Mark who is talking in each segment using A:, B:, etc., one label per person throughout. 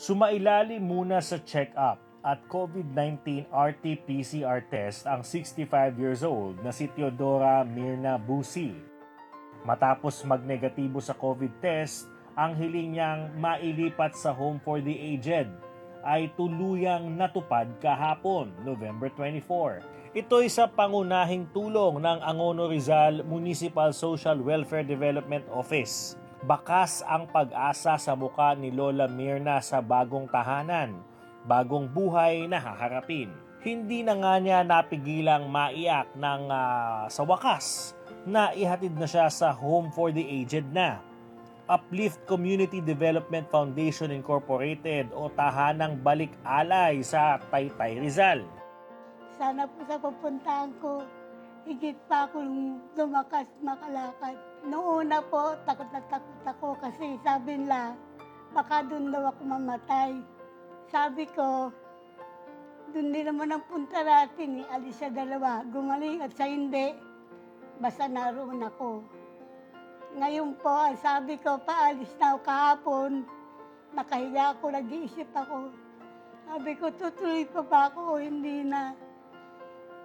A: Sumailalim muna sa check-up at COVID-19 RT-PCR test ang 65 years old na si Teodora Mirna Busi. Matapos magnegatibo sa COVID test, ang hiling niyang mailipat sa Home for the Aged ay tuluyang natupad kahapon, November 24. Ito ay sa pangunahing tulong ng Angono Rizal Municipal Social Welfare Development Office. Bakas ang pag-asa sa muka ni Lola Mirna sa bagong tahanan, bagong buhay na haharapin. Hindi na nga niya napigilang maiyak ng ah, sa wakas na ihatid na siya sa Home for the Aged na. Uplift Community Development Foundation Incorporated o Tahanang Balik Alay sa Taytay Rizal.
B: Sana po sa pupuntahan ko, higit pa akong lumakas makalakad. Noong una po, takot na takot ako kasi sabi nila, baka doon daw ako mamatay. Sabi ko, doon din naman ang punta natin, eh. alis sa dalawa, gumaling at sa hindi, basta naroon ako. Ngayon po, sabi ko, paalis na ako kahapon, nakahiga ako, nag-iisip ako. Sabi ko, tutuloy pa ba ako o hindi na?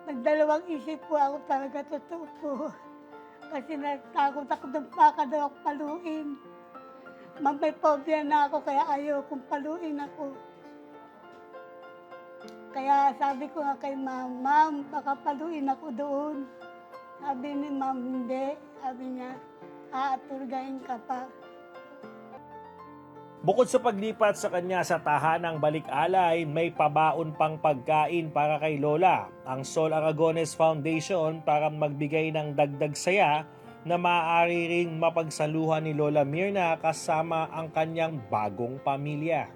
B: Nagdalawang isip po ako talaga, totoo po. Kasi natakot ako ng baka daw ako paluin. Ma'am, may phobia na ako, kaya ayaw kong paluin ako. Kaya sabi ko nga kay ma'am, ma'am, baka paluin ako doon. Sabi ni ma'am, hindi. Sabi niya, aaturgayin ka pa.
A: Bukod sa paglipat sa kanya sa tahanang balik alay, may pabaon pang pagkain para kay Lola. Ang Sol Aragones Foundation para magbigay ng dagdag saya na maaari ring mapagsaluhan ni Lola Mirna kasama ang kanyang bagong pamilya.